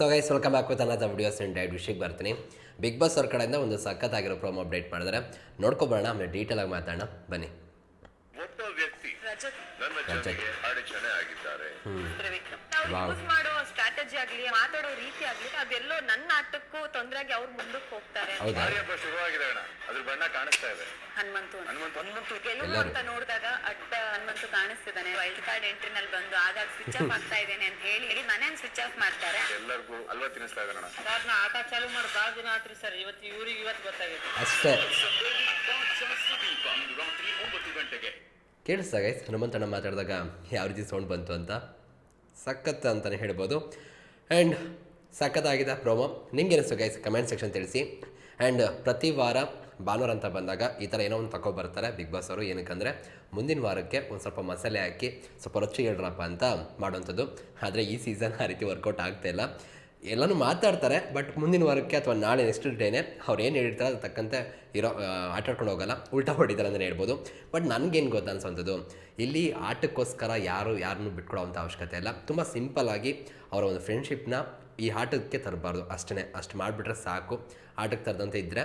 So guys welcome back with another videos and died ವಿಷಯಕ್ಕೆ ಬರ್ತೀನಿ. Big boss ಅವ್ರ ಕಡೆಯಿಂದ ಒಂದು ಸಖತ್ತಾಗಿರೋ ಪ್ರೋಮೋ ಅಪ್ಡೇಟ್ ಮಾಡಿದ್ರೆ. ನೋಡ್ಕೊಬರೋಣ ಆಮೇಲೆ ಡೀಟೇಲ್ ಆಗಿ ಮಾತಾಡೋಣ. ಬನ್ನಿ. ಒಬ್ಬ ವ್ಯಕ್ತಿ ರಜತ್. ನನ್ನ ಜೊತೆಗೆ ಅಡಚಣೆ ಆಗಿದ್ದಾರೆ. ಆಗ್ಲಿ ಮಾತಾಡೋ ರೀತಿ ಆಗ್ಲಿ ಅದೆಲ್ಲೋ ನನ್ನ ಆಟಕ್ಕೂ ತೊಂದರೆಗೆ ಅವ್ರು ಮುಂದಕ್ಕೆ ಹೋಗ್ತಾರೆ ಹೌದಾ? ದಾರಿ ಹಬ್ಬ ಶುರುವಾಗಿದೆ ಅಣ್ಣ. ಅದ್ರ ಬಣ್ಣ ಕಾಣಿಸ್ತಾ ಇದೆ. ಹನುಮಂತು ಅಂತ. ಹನುಮಂತ. ಹನುಮಂತು ಗೆಲುವು ಎಲ್ಲರೂ. ಅಂತ ನೋಡಿದಾಗ ಅಡ್ಡ ಹನುಮಂತು ಕಾಣಿಸ್ತಿದ್ದಾನೆ. ವೈಲ್ಡ್ ಕಾರ್ಡ್ ಎಂಟ್ರಿನಲ್ಲಿ ಬಂದು ಆಗಾಗ ಸ್ವಿಚ್ ಆಫ್ ಆಗ್ತಾ ಇದ್ದೇನೆ ಅಂತ ಹೇಳಿ ಹೇಳಿ ಮನೇನ್ ಸ್ವಿಚ್ ಆಫ್ ಮಾಡ್ತಾರೆ. ಎಲ್ಲರಿಗೂ ಅಲ್ವಾ ತಿನ್ನಿಸ್ತಾ ಇದ್ದಾರಣ ಸರ್ ನಾ ಆಟ ಚಾಲು ಮಾಡಿ. ಭಾಳ ದಿನ ಆತ್ರಿ ಸರ್. ಇವತ್ತು ಇವ್ರಿಗೆ ಇವತ್ತು ಗೊತ್ತಾಗೈತೆ. ಅಷ್ಟೇ. ರಾತ್ರಿ ಒಂಬತ್ತು ಗಂಟೆಗೆ ಕೇಳಿಸ್ತಾ ಗೈಸ್ ಹನುಮಂತಣ್ಣ ಮಾತಾಡಿದಾಗ ಯಾವ ರೀತಿ ಸೌಂಡ್ ಬಂತು ಅಂತ? ಸಖತ್ ಅಂತಾನೆ ಹೇಳ್ಬೋದು. ಆ್ಯಂಡ್ ಸಖತ್ತಾಗಿದೆ ಪ್ರೋಮೋ ನಿಮ್ಗೆ ಅನಿಸ್ತು ಗೈಸ್ ಕಮೆಂಟ್ ಸೆಕ್ಷನ್ ತಿಳಿಸಿ. ಆ್ಯಂಡ್ ಪ್ರತಿ ವಾರ ಭಾನುವಾರ ಅಂತ ಬಂದಾಗ ಈ ಥರ ಏನೋ ಒಂದು ತಗೊಬರ್ತಾರೆ ಬಿಗ್ ಬಾಸ್ ಅವರು. ಏನಕ್ಕಂದರೆ ಮುಂದಿನ ವಾರಕ್ಕೆ ಒಂದು ಸ್ವಲ್ಪ ಮಸಾಲೆ ಹಾಕಿ ಸ್ವಲ್ಪ ರುಚಿ ಹೇಳ್ರಪ್ಪ ಅಂತ ಮಾಡುವಂಥದ್ದು. ಆದರೆ ಈ ಸೀಸನ್ ಆ ರೀತಿ ವರ್ಕೌಟ್ ಆಗ್ತಾ ಇಲ್ಲ. ಎಲ್ಲನೂ ಮಾತಾಡ್ತಾರೆ ಬಟ್ ಮುಂದಿನ ವಾರಕ್ಕೆ ಅಥವಾ ನಾಳೆ ನೆಕ್ಸ್ಟ್ ಡೇನೆ ಅವ್ರು ಏನು ಹೇಳಿರ್ತಾರೆ ಅದು ತಕ್ಕಂತೆ ಇರೋ ಆಟಾಡ್ಕೊಂಡು ಹೋಗಲ್ಲ, ಉಲ್ಟಾ ಹೊಡಿತಾರೆ ಅಂತಲೇ ಹೇಳ್ಬೋದು. ಬಟ್ ನನಗೇನು ಗೊತ್ತಾ ಅನ್ಸೋಂಥದ್ದು ಇಲ್ಲಿ ಆಟಕ್ಕೋಸ್ಕರ ಯಾರು ಯಾರನ್ನೂ ಬಿಟ್ಕೊಡೋವಂಥ ಅವಶ್ಯಕತೆ ಇಲ್ಲ. ತುಂಬ ಸಿಂಪಲ್ಲಾಗಿ ಅವರ ಒಂದು ಫ್ರೆಂಡ್ಶಿಪ್ನ ಈ ಆಟಕ್ಕೆ ತರಬಾರ್ದು. ಅಷ್ಟೇ ಅಷ್ಟು ಮಾಡಿಬಿಟ್ರೆ ಸಾಕು. ಆಟಕ್ಕೆ ತರದಂತೆ ಇದ್ದರೆ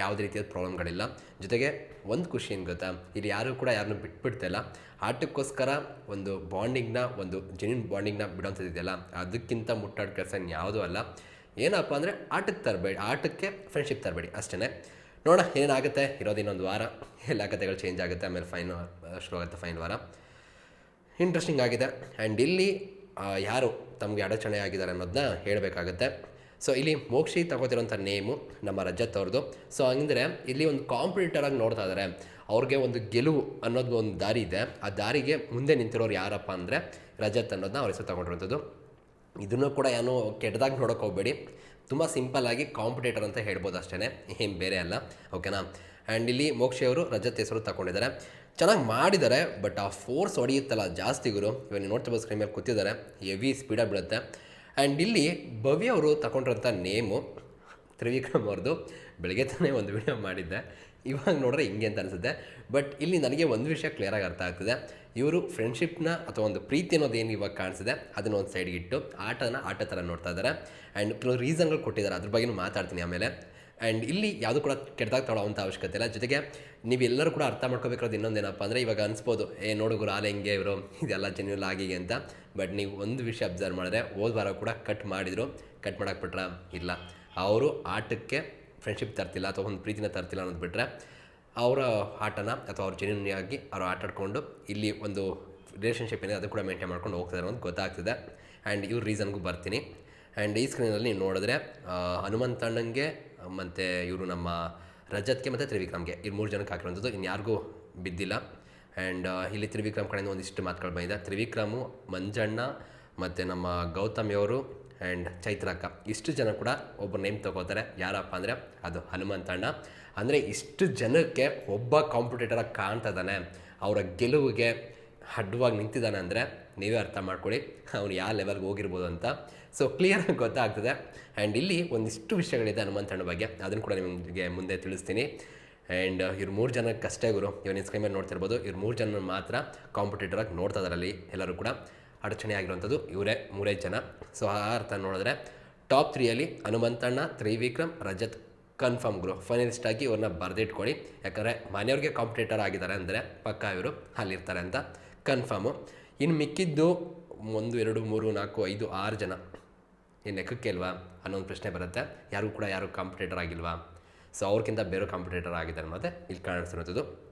ಯಾವುದೇ ರೀತಿಯಾದ ಪ್ರಾಬ್ಲಮ್ಗಳಿಲ್ಲ. ಜೊತೆಗೆ ಒಂದು ಖುಷಿ ಏನು ಗೊತ್ತಾ? ಇಲ್ಲಿ ಯಾರು ಕೂಡ ಯಾರನ್ನೂ ಬಿಟ್ಬಿಡ್ತಿಲ್ಲ. ಆಟಕ್ಕೋಸ್ಕರ ಒಂದು ಬಾಂಡಿಂಗ್ನ, ಒಂದು ಜೆನ್ಯೂನ್ ಬಾಂಡಿಂಗ್ನ ಬಿಡೋಂಥದ್ದು ಇದೆಯಲ್ಲ ಅದಕ್ಕಿಂತ ಮುಟ್ಟಾಡ ಕೆಲಸ ಯಾವುದೂ ಅಲ್ಲ. ಏನಪ್ಪ ಅಂದರೆ ಆಟಕ್ಕೆ ತರಬೇಡಿ, ಆಟಕ್ಕೆ ಫ್ರೆಂಡ್ಶಿಪ್ ತರಬೇಡಿ ಅಷ್ಟೇ ನೋಡೋಣ ಏನೇನಾಗುತ್ತೆ, ಇರೋದು ಇನ್ನೊಂದು ವಾರ. ಎಲ್ಲ ಕಥೆಗಳು ಚೇಂಜ್ ಆಗುತ್ತೆ, ಆಮೇಲೆ ಫೈನ್ ಶುರು ಆಗುತ್ತೆ ಫೈನ್ ವಾರ. ಇಂಟ್ರೆಸ್ಟಿಂಗ್ ಆಗಿದೆ. ಆ್ಯಂಡ್ ಇಲ್ಲಿ ಯಾರು ತಮಗೆ ಅಡಚಣೆ ಆಗಿದ್ದಾರೆ ಅನ್ನೋದನ್ನ ಹೇಳಬೇಕಾಗತ್ತೆ. ಸೊ ಇಲ್ಲಿ ಮೋಕ್ಷಿ ತಗೋತಿರೋಂಥ ನೇಮು ನಮ್ಮ ರಜತ್ ಅವ್ರದ್ದು ಸೊ ಹಂಗಂದರೆ ಇಲ್ಲಿ ಒಂದು ಕಾಂಪಿಟೇಟರಾಗಿ ನೋಡ್ತಾ ಇದ್ದಾರೆ ಅವ್ರಿಗೆ ಒಂದು ಗೆಲುವು ಅನ್ನೋದು ಒಂದು ದಾರಿ ಇದೆ. ಆ ದಾರಿಗೆ ಮುಂದೆ ನಿಂತಿರೋರು ಯಾರಪ್ಪ ಅಂದರೆ ರಜತ್ ಅನ್ನೋದನ್ನ ಅವ್ರ ಹೆಸರು ತಗೊಂಡಿರೋಂಥದ್ದು ಇದನ್ನು ಕೂಡ ಏನೋ ಕೆಟ್ಟದಾಗಿ ನೋಡೋಕೆ ಹೋಗಬೇಡಿ. ತುಂಬ ಸಿಂಪಲ್ಲಾಗಿ ಕಾಂಪಿಟೇಟರ್ ಅಂತ ಹೇಳ್ಬೋದು ಅಷ್ಟೇ ಏನು ಬೇರೆ ಅಲ್ಲ. ಓಕೆನಾ ಆ್ಯಂಡ್ ಇಲ್ಲಿ ಮೋಕ್ಷಿಯವರು ರಜತ್ ಹೆಸರು ತಗೊಂಡಿದ್ದಾರೆ. ಚೆನ್ನಾಗಿ ಮಾಡಿದ್ದಾರೆ ಬಟ್ ಆ ಫೋರ್ಸ್ ಹೊಡೆಯುತ್ತಲ್ಲ ಜಾಸ್ತಿ ಗುರು. ಇವಾಗ ನೋಡ್ತಿರ್ಬೋದು ಸ್ಕ್ರೀನ್ ಮೇಲೆ ಕೂತಿದ್ದಾರೆ. ಹೆವಿ ಸ್ಪೀಡಾಗಿ ಬೀಳುತ್ತೆ. ಆ್ಯಂಡ್ ಇಲ್ಲಿ ಭವ್ಯ ಅವರು ತಗೊಂಡಿರೋಂಥ ನೇಮು ತ್ರಿವಿಕ್ರಮ್ ಅವ್ರದ್ದು ಬೆಳಗ್ಗೆ ತಾನೇ ಒಂದು ವಿಡಿಯೋ ಮಾಡಿದ್ದೆ. ಇವಾಗ ನೋಡ್ರೆ ಹಿಂಗೆ ಅಂತ ಅನಿಸುತ್ತೆ. ಬಟ್ ಇಲ್ಲಿ ನನಗೆ ಒಂದು ವಿಷಯ ಕ್ಲಿಯರಾಗಿ ಅರ್ಥ ಆಗ್ತದೆ. ಇವರು ಫ್ರೆಂಡ್ಶಿಪ್ನ ಅಥವಾ ಒಂದು ಪ್ರೀತಿ ಅನ್ನೋದು ಏನು ಇವಾಗ ಕಾಣಿಸಿದೆ, ಅದನ್ನು ಒಂದು ಸೈಡ್ಗಿಟ್ಟು ಆಟನ ಆಟ ಥರ ನೋಡ್ತಾ ಇದ್ದಾರೆ. ಆ್ಯಂಡ್ ಕೆಲವು ರೀಸನ್ಗಳು ಕೊಟ್ಟಿದ್ದಾರೆ. ಅದ್ರ ಬಗ್ಗೆಯೂ ಮಾತಾಡ್ತೀನಿ ಆಮೇಲೆ. ಆ್ಯಂಡ್ ಇಲ್ಲಿ ಯಾವುದು ಕೂಡ ಕೆಟ್ಟದಾಗ ತೊಗೊಳ್ಳೋವಂಥ ಅವಶ್ಯಕತೆ ಇಲ್ಲ. ಜೊತೆಗೆ ನೀವೆಲ್ಲರೂ ಕೂಡ ಅರ್ಥ ಮಾಡ್ಕೋಬೇಕಾದ್ರೆ ಇನ್ನೊಂದೇನಪ್ಪ ಅಂದರೆ ಇವಾಗ ಅನಿಸ್ಬೋದು, ಏ ನೋಡುಗರು ಆಲೆ ಹಿಂಗೆ ಇವರು? ಇದೆಲ್ಲ ಜೆನ್ಯೂಲ್ ಆಗಿಗೆ ಅಂತ. ಬಟ್ ನೀವು ಒಂದು ವಿಷಯ ಅಬ್ಸರ್ವ್ ಮಾಡಿದ್ರೆ ಹೋದ ವಾರ ಕೂಡ ಕಟ್ ಮಾಡಿದರು. ಕಟ್ ಮಾಡೋಕ್ಕೆ ಬಿಟ್ರ? ಇಲ್ಲ. ಅವರು ಆಟಕ್ಕೆ ಫ್ರೆಂಡ್ಶಿಪ್ ತರ್ತಿಲ್ಲ ಅಥವಾ ಒಂದು ಪ್ರೀತಿನ ತರ್ತಿಲ್ಲ ಅನ್ನೋದು ಬಿಟ್ಟರೆ ಅವರ ಆಟನ ಅಥವಾ ಅವ್ರ ಜನ್ಯೂನಿಯಾಗಿ ಅವ್ರು ಆಟ ಆಡ್ಕೊಂಡು ಇಲ್ಲಿ ಒಂದು ರಿಲೇಷನ್ಶಿಪ್ ಏನಿದೆ ಅದು ಕೂಡ ಮೇಂಟೈನ್ ಮಾಡ್ಕೊಂಡು ಹೋಗ್ತಿದ್ದಾರೆ ಅಂತ ಗೊತ್ತಾಗ್ತಿದೆ. ಆ್ಯಂಡ್ ಇವ್ರ ರೀಸನ್ಗೂ ಬರ್ತೀನಿ. ಆ್ಯಂಡ್ ಈ ಸ್ಕ್ರೀನಲ್ಲಿ ನೀವು ನೋಡಿದ್ರೆ ಹನುಮಂತಣ್ಣಂಗೆ ಮತ್ತು ಇವರು ನಮ್ಮ ರಜತ್ಗೆ ಮತ್ತು ತ್ರಿವಿಕ್ರಮ್ಗೆ. ಇವ್ರು ಮೂರು ಜನಕ್ಕೆ ಇನ್ನು ಇನ್ಯಾರಿಗೂ ಬಿದ್ದಿಲ್ಲ. ಆ್ಯಂಡ್ ಇಲ್ಲಿ ತ್ರಿವಿಕ್ರಮ್ ಕಡೆಯಿಂದ ಒಂದಿಷ್ಟು ಮಾತುಗಳು ಬಂದಿದೆ. ತ್ರಿವಿಕ್ರಮು, ಮಂಜಣ್ಣ ಮತ್ತು ನಮ್ಮ ಗೌತಮಿಯವರು ಆ್ಯಂಡ್ ಚೈತ್ರಕ್ಕ ಇಷ್ಟು ಜನ ಕೂಡ ಒಬ್ಬ ನೇಮ್ ತಗೋತಾರೆ. ಯಾರಪ್ಪ ಅಂದರೆ ಅದು ಹನುಮಂತಣ್ಣ ಅಂದರೆ ಇಷ್ಟು ಜನಕ್ಕೆ ಒಬ್ಬ ಕಾಂಪಿಟೇಟರಾಗಿ ಕಾಣ್ತಾ ಇದ್ದಾನೆ. ಅವರ ಗೆಲುವಿಗೆ ಅಡ್ಡವಾಗಿ ನಿಂತಿದ್ದಾನೆ ಅಂದರೆ ನೀವೇ ಅರ್ಥ ಮಾಡ್ಕೊಳ್ಳಿ. ಅವನು ಯಾವ ಲೆವೆಲ್ಗೆ ಹೋಗಿರ್ಬೋದು ಅಂತ. ಸೊ ಕ್ಲಿಯರಾಗಿ ಗೊತ್ತಾಗ್ತದೆ. ಆ್ಯಂಡ್ ಇಲ್ಲಿ ಒಂದಿಷ್ಟು ವಿಷಯಗಳಿದೆ ಹನುಮಂತಣ್ಣ ಬಗ್ಗೆ. ಅದನ್ನು ಕೂಡ ನಿಮಗೆ ಮುಂದೆ ತಿಳಿಸ್ತೀನಿ. ಆ್ಯಂಡ್ ಇವ್ರು ಮೂರು ಜನಕ್ಕಷ್ಟೇ ಗುರು. ಇವನ್ ಸ್ಕ್ರೀನ್ ಮೇಲೆ ನೋಡ್ತಿರ್ಬೋದು ಇವ್ರು ಮೂರು ಜನ ಮಾತ್ರ ಕಾಂಪಿಟೇಟರಾಗಿ ನೋಡ್ತಾ ಅದರಲ್ಲಿ ಎಲ್ಲರೂ ಕೂಡ. ಅಡಚಣೆ ಆಗಿರುವಂಥದ್ದು ಇವರೇ ಮೂರೇ ಜನ. ಸೊ ಆ ಅರ್ಥ ನೋಡಿದ್ರೆ ಟಾಪ್ ತ್ರೀಯಲ್ಲಿ ಹನುಮಂತಣ್ಣ ತ್ರಿವಿಕ್ರಮ್, ರಜತ್ ಕನ್ಫರ್ಮ್ ಗುರು. ಫೈನಲಿಸ್ಟ್ ಆಗಿ ಇವ್ರನ್ನ ಬರೆದಿಟ್ಕೊಳ್ಳಿ. ಯಾಕಂದರೆ ಮನೆಯವ್ರಿಗೆ ಕಾಂಪಿಟೇಟರ್ ಆಗಿದ್ದಾರೆ ಅಂದರೆ ಪಕ್ಕ ಇವರು ಅಲ್ಲಿರ್ತಾರೆ ಅಂತ. ಕನ್ಫರ್ಮು. ಇನ್ನು ಮಿಕ್ಕಿದ್ದು ಒಂದು ಎರಡು ಮೂರು ನಾಲ್ಕು ಐದು ಆರು ಜನ. ಏನು ಲೆಕ್ಕಕ್ಕೆ ಅಲ್ವಾ? ಅನ್ನೋ ಒಂದು ಪ್ರಶ್ನೆ ಬರುತ್ತೆ. ಯಾರು ಕೂಡ ಯಾರು ಕಾಂಪಿಟೇಟರ್ ಆಗಿಲ್ವಾ? ಸೊ ಅವ್ರಿಗಿಂತ ಬೇರೆ ಕಾಂಪಿಟೇಟರ್ ಆಗಿದ್ದಾರೆ ಅನ್ನೋದೇ ಇಲ್ಲಿ ಕಾಣಿಸ್ತಿರೋದು.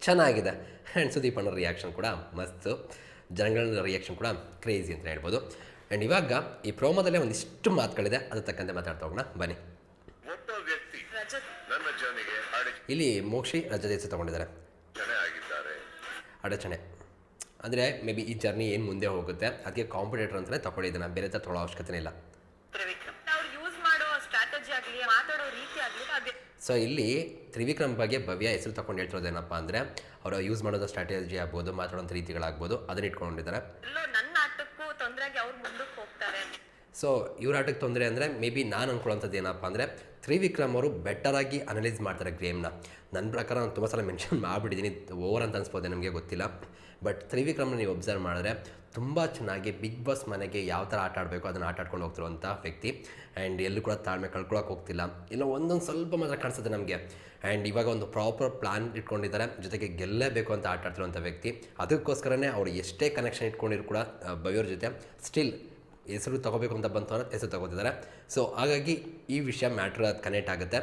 ಚೆನ್ನಾಗಿದೆ. ಆ್ಯಂಡ್ ಸುದೀಪ್ ಅನ್ನೋ ರಿಯಾಕ್ಷನ್ ಕೂಡ ಮಸ್ತು. ಜನಗಳ ರಿಯಾಕ್ಷನ್ ಕೂಡ ಕ್ರೇಜಿ ಅಂತ ಹೇಳ್ಬೋದು. ಆ್ಯಂಡ್ ಇವಾಗ ಈ ಪ್ರೋಮೋದಲ್ಲೇ ಒಂದಿಷ್ಟು ಮಾತುಗಳಿದೆ. ಅದ್ರ ತಕ್ಕಂತೆ ಮಾತಾಡ್ತಾ ಹೋಗೋಣ. ಬನ್ನಿ. ಇಲ್ಲಿ ಮೋಕ್ಷಿ ರಜಾ ದೇಶ ತಗೊಂಡಿದ್ದಾರೆ. ಅಡಚಣೆ. ಅಂದರೆ ಮೇ ಬಿ ಈ ಜರ್ನಿ ಏನು ಮುಂದೆ ಹೋಗುತ್ತೆ? ಅದಕ್ಕೆ ಕಾಂಪಿಟೇಟರ್ ಅಂತಲೇ ತಗೊಳ್ಳಿದ್ದೆ ಬೇರೆ ಥರ ತೊಗೊಳ್ಳೋ ಅವಶ್ಯಕತೆ ಇಲ್ಲ. ಮಾತಾಡೋ ಸೊ ಇಲ್ಲಿ ತ್ರಿವಿಕ್ರಮ್ ಬಗ್ಗೆ ಭವ್ಯ ಹೆಸರು ತಗೊಂಡು ಹೇಳ್ತಿರೋದೇನಪ್ಪ ಅಂದರೆ ಅವರು ಯೂಸ್ ಮಾಡೋದು ಸ್ಟ್ರಾಟಜಿ ಆಗ್ಬೋದು ಮಾತಾಡೋಂಥ ರೀತಿಗಳಾಗ್ಬೋದು ಅದನ್ನ ಇಟ್ಕೊಂಡಿದ್ದಾರೆ. ನನ್ನ ಆಟಕ್ಕೂ ತೊಂದರೆಗೆ ಅವ್ರು ಸೊ ಇವ್ರ ಆಟಕ್ಕೆ ತೊಂದರೆ ಅಂದರೆ ಮೇ ಬಿ ನಾನು ಅಂದ್ಕೊಳ್ಳೋಂಥದ್ದು ಏನಪ್ಪ ಅಂದರೆ ತ್ರಿವಿಕ್ರಮ್ ಅವರು ಬೆಟರಾಗಿ ಅನಲೈಸ್ ಮಾಡ್ತಾರೆ ಗೇಮ್ನ ನನ್ನ ಪ್ರಕಾರ ನಾನು ತುಂಬ ಸಲ ಮೆನ್ಷನ್ ಮಾಡಿಬಿಟ್ಟಿದ್ದೀನಿ ಓವರ್ ಅಂತ ಅನ್ಸ್ಬೋದೆ ನಮಗೆ ಗೊತ್ತಿಲ್ಲ. ಬಟ್ ತ್ರಿವಿಕ್ರಮ್ನ ನೀವು ಒಬ್ಸರ್ವ್ ಮಾಡಿದ್ರೆ ತುಂಬ ಚೆನ್ನಾಗಿ ಬಿಗ್ ಬಾಸ್ ಮನೆಗೆ ಯಾವ ಥರ ಆಟ ಆಡಬೇಕು ಅದನ್ನು ಆಟ ಆಡ್ಕೊಂಡು ಹೋಗ್ತಿರುವಂಥ ವ್ಯಕ್ತಿ. ಆ್ಯಂಡ್ ಎಲ್ಲೂ ಕೂಡ ತಾಳ್ಮೆ ಕಳ್ಕೊಳಕ್ಕೆ ಹೋಗ್ತಿಲ್ಲ. ಇಲ್ಲ ಒಂದೊಂದು ಸ್ವಲ್ಪ ಮಾತ್ರ ಕಾಣಿಸುತ್ತೆ ನಮಗೆ. ಆ್ಯಂಡ್ ಇವಾಗ ಒಂದು ಪ್ರಾಪರ್ ಪ್ಲಾನ್ ಇಟ್ಕೊಂಡಿದ್ದಾರೆ. ಜೊತೆಗೆ ಗೆಲ್ಲಲೇಬೇಕು ಅಂತ ಆಟ ಆಡ್ತಿರುವಂಥ ವ್ಯಕ್ತಿ. ಅದಕ್ಕೋಸ್ಕರನೇ ಅವ್ರು ಎಷ್ಟೇ ಕನೆಕ್ಷನ್ ಇಟ್ಕೊಂಡಿರು ಕೂಡ ಬಯೋರ್ ಜೊತೆ ಸ್ಟಿಲ್ ಹೆಸರು ತಗೋಬೇಕು ಅಂತ ಬಂತು ಅನ್ನೋದು ಹೆಸರು ತಗೋತಿದ್ದಾರೆ. ಸೊ ಹಾಗಾಗಿ ಈ ವಿಷಯ ಮ್ಯಾಟ್ರ್ ಅದು ಕನೆಕ್ಟ್ ಆಗುತ್ತೆ.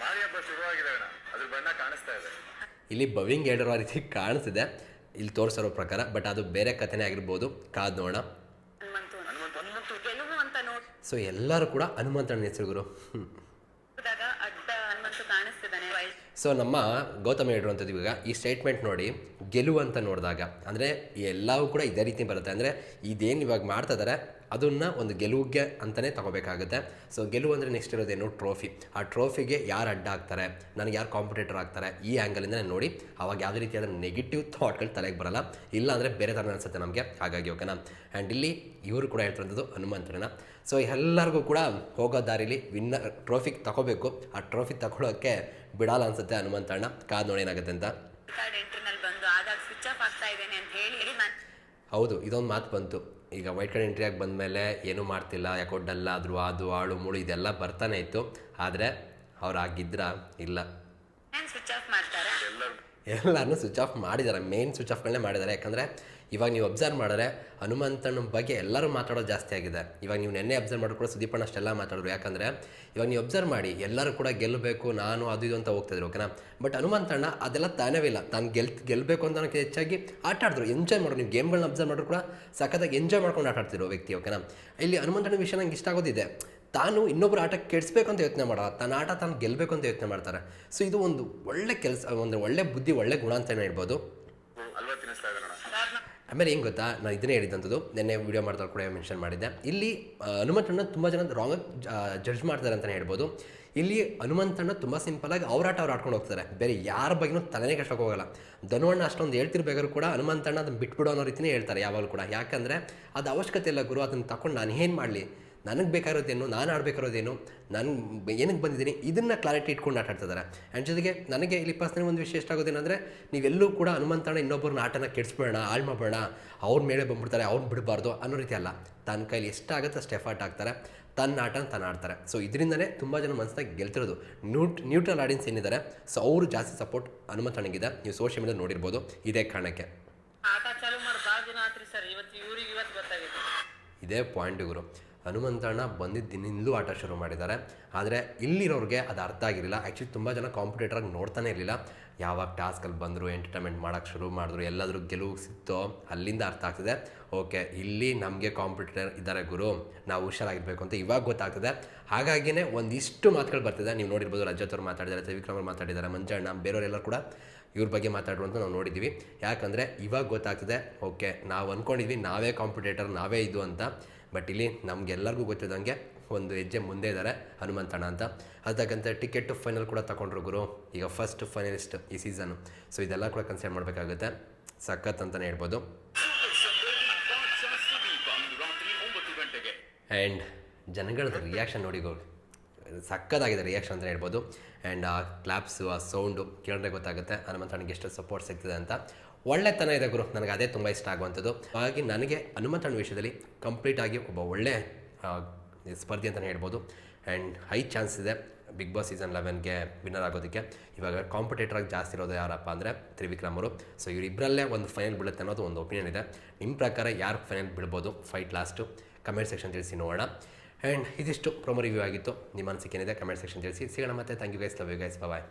ಮಾರಿ ಹಬ್ಬ ಶುರುವಾಗಿದೆ ಅಣ್ಣ. ಅದ್ರ ಬಣ್ಣ ಕಾಣಿಸ್ತಾ ಇದೆ. ಇಲ್ಲಿ ಬವಿಂಗ್ ಹೇಳಿರೋ ರೀತಿ ಕಾಣಿಸ್ತಿದೆ. ಇಲ್ಲಿ ತೋರಿಸಿರೋ ಪ್ರಕಾರ ಬಟ್ ಅದು ಬೇರೆ ಕಥೆನೇ ಆಗಿರ್ಬೋದು. ಕಾದ್ ನೋಡೋಣ. ಸೊ ಎಲ್ಲರೂ ಕೂಡ ಹನುಮಂತನ ಹೆಸರು ಗುರು ನೋಡಿದಾಗ ಅಡ್ಡ ಹನುಮಂತು ಕಾಣಿಸ್ತಿದ್ದಾನೆ ವಯಸ್ಸು ಸೊ ನಮ್ಮ ಗೌತಮ ಹೇಳಿರುವಂಥದ್ದು ಇವಾಗ, ಈ ಸ್ಟೇಟ್ಮೆಂಟ್ ನೋಡಿ, ಗೆಲುವು ಅಂತ ನೋಡಿದಾಗ, ಅಂದರೆ ಎಲ್ಲವೂ ಕೂಡ ಇದೇ ರೀತಿ ಬರುತ್ತೆ. ಅಂದರೆ ಇದೇನು ಇವಾಗ ಮಾಡ್ತಾ ಇದ್ದಾರೆ ಅದನ್ನು ಒಂದು ಗೆಲುವಿಗೆ ಅಂತಲೇ ತಗೋಬೇಕಾಗುತ್ತೆ. ಸೊ ಗೆಲುವು ಅಂದರೆ ನೆಕ್ಸ್ಟ್ ಇರೋದೇನು? ಟ್ರೋಫಿ ಆ ಟ್ರೋಫಿಗೆ ಯಾರು ಅಡ್ಡ ಆಗ್ತಾರೆ ನನಗೆ ಯಾರು ಕಾಂಪಿಟೇಟರ್ ಆಗ್ತಾರೆ? ಈ ಆ್ಯಂಗಲಿಂದ ನೋಡಿ. ಅವಾಗ ಯಾವುದೇ ರೀತಿಯಾದ ನೆಗೆಟಿವ್ ಥಾಟ್ಗಳು ತಲೆಗೆ ಬರಲ್ಲ. ಇಲ್ಲ ಅಂದರೆ ಬೇರೆ ಥರ ಅನಿಸುತ್ತೆ ನಮಗೆ. ಹಾಗಾಗಿ ಓಕೆನಾ ಆ್ಯಂಡ್ ಇಲ್ಲಿ ಇವರು ಕೂಡ ಹೇಳ್ತಿರೋದು ಹನುಮಂತರನ್ನ ಸೊ ಎಲ್ಲರಿಗೂ ಕೂಡ ಹೋಗೋ ದಾರಿಲಿ ವಿನ್ನರ್ ಟ್ರೋಫಿ ತಗೋಬೇಕು. ಆ ಟ್ರೋಫಿ ತಗೊಳ್ಳೋಕ್ಕೆ ಬಿಡಲ್ಲ ಅನ್ಸುತ್ತೆ ಹನುಮಂತಣ್ಣ ಕಾದ್ ನೋಡಿ ಏನಾಗುತ್ತೆ ಅಂತ. ಕಾರ್ಡ್ ಎಂಟ್ರಿನಲ್ಲಿ ಬಂದು ಆಗಾಗ ಸ್ವಿಚ್ ಆಫ್ ಆಗ್ತಾ ಇದ್ದೇನೆ ಅಂತ ಹೇಳಿ ಹೌದು ಇದೊಂದು ಮಾತು ಬಂತು. ಈಗ ವೈಟ್ ಕಾರ್ಡ್ ಎಂಟ್ರಿ ಆಗಿ ಬಂದಮೇಲೆ ಏನೂ ಮಾಡ್ತಿಲ್ಲ ಯಾಕೋ ಡಲ್ ಆದರು ಅದು ಆಳು ಮುಳು ಇದೆಲ್ಲ ಬರ್ತಾನೆ ಇತ್ತು. ಆದರೆ ಅವ್ರು ಆಗಿದ್ರ ಇಲ್ಲ. ಸ್ವಿಚ್ ಆಫ್ ಮಾಡ್ತಾರೆ? ಎಲ್ಲರೂ ಸ್ವಿಚ್ ಆಫ್ ಮಾಡಿದ್ದಾರೆ ಮೇನ್ ಸ್ವಿಚ್ ಆಫ್ಗಳನ್ನೇ ಮಾಡಿದ್ದಾರೆ ಯಾಕಂದರೆ ಇವಾಗ ನೀವು ಅಬ್ಸರ್ವ್ ಮಾಡಿದ್ರೆ ಹನುಮಂತನ ಬಗ್ಗೆ ಎಲ್ಲರೂ ಮಾತಾಡೋದು ಜಾಸ್ತಿ ಆಗಿದೆ. ಇವಾಗ ನೀವು ನೆನ್ನೆ ಅಬ್ಸರ್ವ್ ಮಾಡಿದ್ರು ಕೂಡ ಸುದೀಪಣ್ಣ ಅಷ್ಟೆಲ್ಲ ಮಾತಾಡಿದ್ರು. ಯಾಕಂದರೆ ಇವಾಗ ನೀವು ಅಬ್ಸರ್ವ್ ಮಾಡಿ, ಎಲ್ಲರೂ ಕೂಡ ಗೆಲ್ಲಬೇಕು, ನಾನು ಅದು ಇದು ಅಂತ ಹೋಗ್ತಿದ್ರು ಓಕೆನಾ ಬಟ್ ಹನುಮಂತಣ್ಣ ಅದೆಲ್ಲ ತಾನೇ ಇಲ್ಲ. ತಾನು ಗೆಲ್ ಗೆಲ್ಲಬೇಕು ಅಂತ ಹೆಚ್ಚಾಗಿ ಆಟ ಆಡಿದ್ರು ಎಂಜಾಯ್ ಮಾಡೋರು ನೀವು ಗೇಮ್ಗಳನ್ನ ಅಬ್ಸರ್ವ್ ಮಾಡಿದ್ರು ಕೂಡ ಸಖತ್ತಾಗಿ ಎಂಜಾಯ್ ಮಾಡ್ಕೊಂಡು ಆಟ ಆಡ್ತಿರೋ ವ್ಯಕ್ತಿ ಓಕೆನಾ ಇಲ್ಲಿ ಹನುಮಂತಣ್ಣ ವಿಷಯ ನಂಗೆ ಇಷ್ಟ ಆಗೋದಿದೆ. ತಾನು ಇನ್ನೊಬ್ಬರು ಆಟ ಕೆಡಿಸ್ಬೇಕು ಅಂತ ಯೋಚನೆ ಮಾಡೋ, ತನ್ನ ಆಟ ತಾನು ಗೆಲ್ಲಬೇಕು ಅಂತ ಯೋಚನೆ ಮಾಡ್ತಾರೆ. ಸೊ ಇದು ಒಂದು ಒಳ್ಳೆ ಕೆಲಸ, ಒಂದು ಒಳ್ಳೆ ಬುದ್ಧಿ, ಒಳ್ಳೆ ಗುಣ ಅಂತಲೇ ಹೇಳ್ಬೋದು ಅಲ್ವಾ ತಿನ್ನಿಸ್ತಾ ಇದ್ದಾರೆ ಅಣ್ಣ ಅದಾದ್ಮೇಲೆ ಆಮೇಲೆ ಏನು ಗೊತ್ತಾ? ನಾನು ಇದನ್ನೇ ಹೇಳಿದಂಥದ್ದು. ನಿನ್ನೆ ವೀಡಿಯೋ ಮಾಡ್ದಾಗ ಕೂಡ ಮೆನ್ಷನ್ ಮಾಡಿದ್ದೆ. ಇಲ್ಲಿ ಹನುಮಂತಣ್ಣ ತುಂಬ ಜನ ರಾಂಗಾಗಿ ಜಡ್ಜ್ ಮಾಡ್ತಾರೆ ಅಂತಲೇ ಹೇಳ್ಬೋದು. ಇಲ್ಲಿ ಹನುಮಂತಣ್ಣ ತುಂಬ ಸಿಂಪಲಾಗಿ ಅವ್ರ ಆಟ ಅವ್ರು ಆಡ್ಕೊಂಡು ಹೋಗ್ತಾರೆ. ಬೇರೆ ಯಾರ ಬಗ್ಗೆನೂ ತಲೆನೇ ಕಷ್ಟಕ್ಕೆ ಹೋಗಲ್ಲ. ಧನುವಣ್ಣ ಅಷ್ಟೊಂದು ಹೇಳ್ತಿರ್ಬೇಕಾದ್ರೂ ಕೂಡ ಹನುಮಂತಣ್ಣ ಅದನ್ನು ಬಿಟ್ಬಿಡೋ ಅನ್ನೋ ರೀತಿನೇ ಹೇಳ್ತಾರೆ ಯಾವಾಗಲೂ ಕೂಡ. ಯಾಕಂದರೆ ಅದು ಅವಶ್ಯಕತೆ ಇಲ್ಲ ಗುರು ಅದನ್ನು ತಗೊಂಡು ನಾನು ಏನು ಮಾಡಲಿ? ನನಗೆ ಬೇಕಾಗಿರೋದೇನು ನಾನು ಆಡಬೇಕಾರೋದೇನು ನಾನು ಏನಕ್ಕೆ ಬಂದಿದ್ದೀನಿ ಇದನ್ನು ಕ್ಲಾರಿಟಿ ಇಟ್ಕೊಂಡು ಆಟ ಆಡ್ತಿದ್ದಾರೆ ಆ್ಯಂಡ್ ಜೊತೆಗೆ ನನಗೆ ಇಲ್ಲಿ ಪರ್ಸ್ನಲ್ ಒಂದು ವಿಷಯ ಇಷ್ಟ ಆಗೋದೇನೆಂದರೆ ನೀವೆಲ್ಲೂ ಕೂಡ ಹನುಮಂತಣ್ಣ ಇನ್ನೊಬ್ಬರನ್ನ ಆಟನ ಕೆಡಿಸ್ಬೇಡ ಹಾಳು ಮಾಡಬೇಡ ಅವ್ರ ಮೇಲೆ ಬಂದ್ಬಿಡ್ತಾರೆ ಅವ್ರನ್ನ ಬಿಡಬಾರ್ದು ಅನ್ನೋ ರೀತಿ ಅಲ್ಲ. ತನ್ನ ಕೈಲಿ ಎಷ್ಟಾಗುತ್ತೆ ಅಷ್ಟು ಎಫರ್ಟ್ ಆಗ್ತಾರೆ ತನ್ನ ಆಟನ ತಾನು ಆಡ್ತಾರೆ. ಸೊ ಇದರಿಂದನೇ ತುಂಬ ಜನ ಮನಸ್ಸಾಗಿ ಗೆಲ್ತಿರೋದು. ನ್ಯೂಟ್ ನ್ಯೂಟ್ರಲ್ ಆಡಿಯನ್ಸ್ ಏನಿದ್ದಾರೆ ಸೊ ಅವರು ಜಾಸ್ತಿ ಸಪೋರ್ಟ್ ಹನುಮಂತಣ್ಣಗಿದೆ. ನೀವು ಸೋಷಿಯಲ್ ಮೀಡಿಯಾ ನೋಡಿರ್ಬೋದು ಇದೇ ಕಾರಣಕ್ಕೆ. ಇದೇ ಪಾಯಿಂಟ್ ಇವರು. ಹನುಮಂತಣ್ಣ ಬಂದಿದ್ದ ದಿನಿಂದಲೂ ಆಟ ಶುರು ಮಾಡಿದ್ದಾರೆ. ಆದರೆ ಇಲ್ಲಿರೋರಿಗೆ ಅದು ಅರ್ಥ ಆಗಿರಲಿಲ್ಲ. ಆ್ಯಕ್ಚುಲಿ ತುಂಬ ಜನ ಕಾಂಪಿಟೇಟರಾಗಿ ನೋಡ್ತಾನೆ ಇರಲಿಲ್ಲ. ಯಾವಾಗ ಟಾಸ್ಕಲ್ಲಿ ಬಂದರು ಎಂಟರ್ಟೈನ್ಮೆಂಟ್ ಮಾಡೋಕ್ಕೆ ಶುರು ಮಾಡಿದ್ರು, ಎಲ್ಲಾದರೂ ಗೆಲುವು ಸಿಕ್ತೋ ಅಲ್ಲಿಂದ ಅರ್ಥ ಆಗ್ತದೆ. ಓಕೆ ಇಲ್ಲಿ ನಮಗೆ ಕಾಂಪಿಟೇಟರ್ ಇದ್ದಾರೆ ಗುರು, ನಾವು ಹುಷಾರಾಗಿರ್ಬೇಕು ಅಂತ ಇವಾಗ ಗೊತ್ತಾಗ್ತದೆ. ಹಾಗಾಗಿನೇ ಒಂದಿಷ್ಟು ಮಾತುಗಳು ಬರ್ತಿದೆ. ನೀವು ನೋಡಿರ್ಬೋದು ರಜತ್ ಅವ್ರು ಮಾತಾಡಿದ್ದಾರೆ, ತ್ರಿವಿಕ್ರಮ್ ಅವ್ರು ಮಾತಾಡಿದ್ದಾರೆ, ಮಂಜಣ್ಣ ಬೇರೆಯವರೆಲ್ಲ ಕೂಡ ಇವ್ರ ಬಗ್ಗೆ ಮಾತಾಡುವಂತ ನಾವು ನೋಡಿದ್ದೀವಿ ಯಾಕಂದರೆ ಇವಾಗ ಗೊತ್ತಾಗ್ತದೆ ಓಕೆ ನಾವು ಅಂದ್ಕೊಂಡಿದ್ವಿ ನಾವೇ ಕಾಂಪಿಟೇಟರ್ ನಾವೇ ಇದು ಅಂತ. ಬಟ್ ಇಲ್ಲಿ ನಮಗೆಲ್ಲರಿಗೂ ಗೊತ್ತಿದ್ದಂಗೆ ಒಂದು ಹೆಜ್ಜೆ ಮುಂದೆ ಇದ್ದಾರೆ ಹನುಮಂತಣ್ಣ ಅಂತ. ಅದಕ್ಕಂತ ಟಿಕೆಟ್ ಫೈನಲ್ ಕೂಡ ತಗೊಂಡ್ರು ಗುರು. ಈಗ ಫಸ್ಟ್ ಫೈನಲಿಸ್ಟ್ ಈ ಸೀಸನ್ ಸೊ ಇದೆಲ್ಲ ಕೂಡ ಕನ್ಸಿಡರ್ ಮಾಡಬೇಕಾಗುತ್ತೆ. ಸಖತ್ ಅಂತಲೇ ಹೇಳ್ಬೋದು. ಆ್ಯಂಡ್ ಜನಗಳದ್ದು ರಿಯಾಕ್ಷನ್ ನೋಡಿ ಗೋ ಸಖತ್ತಾಗಿದೆ ರಿಯಾಕ್ಷನ್ ಅಂತ ಹೇಳ್ಬೋದು. ಆ್ಯಂಡ್ ಆ ಕ್ಲಾಪ್ಸು ಆ ಸೌಂಡು ಕೇಳಿದ್ರೆ ಗೊತ್ತಾಗುತ್ತೆ ಹನುಮಂತನಿಗೆ ಎಷ್ಟು ಸಪೋರ್ಟ್ ಸಿಗ್ತದೆ ಅಂತ. ಒಳ್ಳೆತನ ಇದೆ ಗುರು. ನನಗೆ ಅದೇ ತುಂಬ ಇಷ್ಟ ಆಗುವಂಥದ್ದು. ಹಾಗಾಗಿ ನನಗೆ ಹನುಮಂತನ ವಿಷಯದಲ್ಲಿ ಕಂಪ್ಲೀಟಾಗಿ ಒಬ್ಬ ಒಳ್ಳೆ ಸ್ಪರ್ಧಿ ಅಂತಲೇ ಹೇಳ್ಬೋದು. ಆ್ಯಂಡ್ ಹೈ ಚಾನ್ಸ್ ಇದೆ ಬಿಗ್ ಬಾಸ್ ಸೀಸನ್ ಲೆವೆನ್ಗೆ ವಿನ್ನರ್ ಆಗೋದಕ್ಕೆ. ಇವಾಗ ಕಾಂಪಿಟೇಟರಾಗಿ ಜಾಸ್ತಿ ಇರೋದು ಯಾರಪ್ಪ ಅಂದರೆ ಅವರು. ಸೊ ಇವರಿಬ್ಬರಲ್ಲೇ ಒಂದು ಫೈನಲ್ ಬೀಳುತ್ತೆ ಅನ್ನೋದು ಒಂದು ಒಪಿನಿಯನ್ ಇದೆ. ನಿಮ್ಮ ಪ್ರಕಾರ ಯಾರು ಫೈನಲ್ ಬಿಡ್ಬೋದು ಫೈಟ್ ಲಾಸ್ಟು ಕಮೆಂಟ್ ಸೆಕ್ಷನ್ ತಿಳಿಸಿ ನೋಡೋಣ. ಆ್ಯಂಡ್ ಇದಿಷ್ಟು ಪ್ರೊಮೋ ರಿವ್ಯೂ ಆಗಿತ್ತು. ನಿಮ್ಮ ಅನಿಸಿಕೆ ಏನಿದೆ? ಕಮೆಂಟ್ ಸೆಕ್ಷನ್ ತಿಳಿಸಿ. ಸಿಗೋಣ ಮತ್ತೆ. Thank you guys love you guys bye